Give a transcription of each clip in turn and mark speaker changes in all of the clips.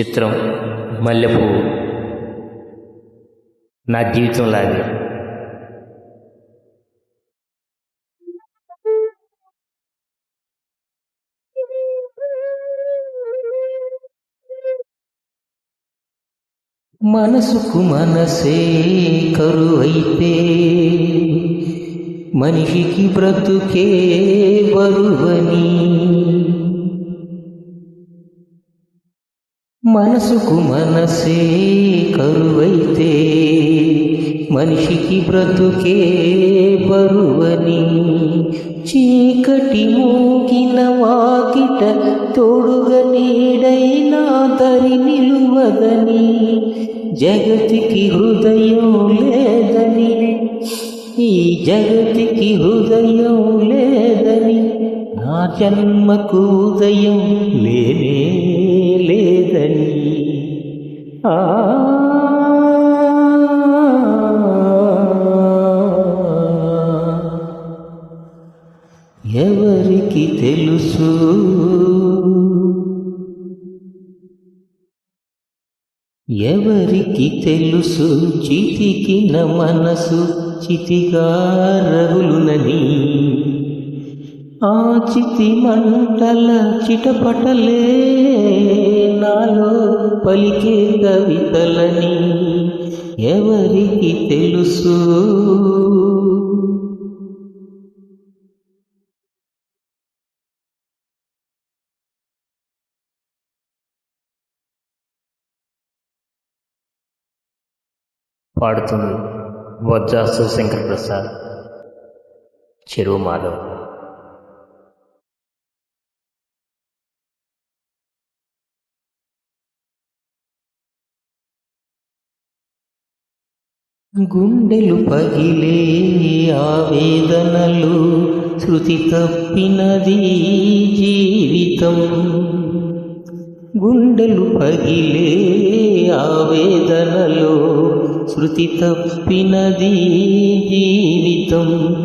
Speaker 1: చిత్రం మల్లెపువ్వు నా జీవితం లాగే. మనసుకు మనసే కరువైతే మనిషికి బ్రతుకే బరువని. మనసుకు మనసే కరువైతే మనిషికి బ్రతుకే బరువని చీకటి మూగిన వాకిట తోడుగా నీడైనా దరి నిలువదని జగతికి హృదయం లేదని ఈ జగతికి హృదయం లేదని నా జన్మకు ఉదయం లేనే ఎవరికి తెలుసు? ఎవరికి తెలుసు? చితికిన మనసు చితిగా రగులునని ఆ చితి మంటల చిటపటలే నాలో పలికే కవితలని ఎవరికి తెలుసు? పాడుతుంది వజ్జాసు శంకర్ ప్రసాద్ చెరువు మాధవ్. గుండెలు పగిలే ఆవేదనలు శృతి తప్పినది జీవితం. గుండెలు పగిలే ఆవేదనలు శృతి తప్పినది జీవితం.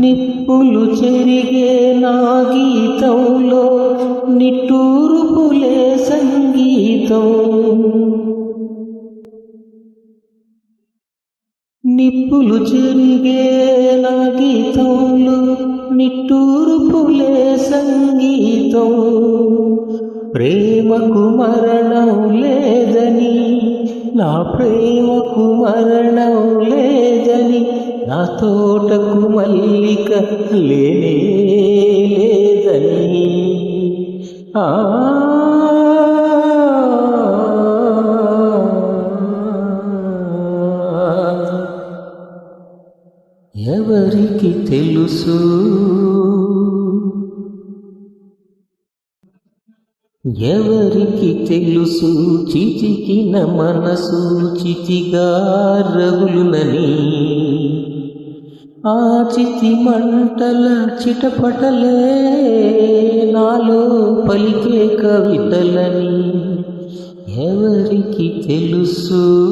Speaker 1: నిప్పులు చెరిగే నా గీతంలో నిట్టూరుపులే సంగీతం. నిప్పులు చెరిగేలా గీతంలో నిట్టూరుపులే సంగీతం. ప్రేమకు మరణం లేదని నా ప్రేమకు మరణం లేదని నా తోటకు మల్లిక లేనే లేదని. ఆ ఎవరికి తెలుసు? ఎవరికి తెలుసు? చితికిన మనసు చితిగా రగులునని. ఆ చితి మంటల చిటపటలే నాలో పలికే కవితలని. ఎవరికి తెలుసు?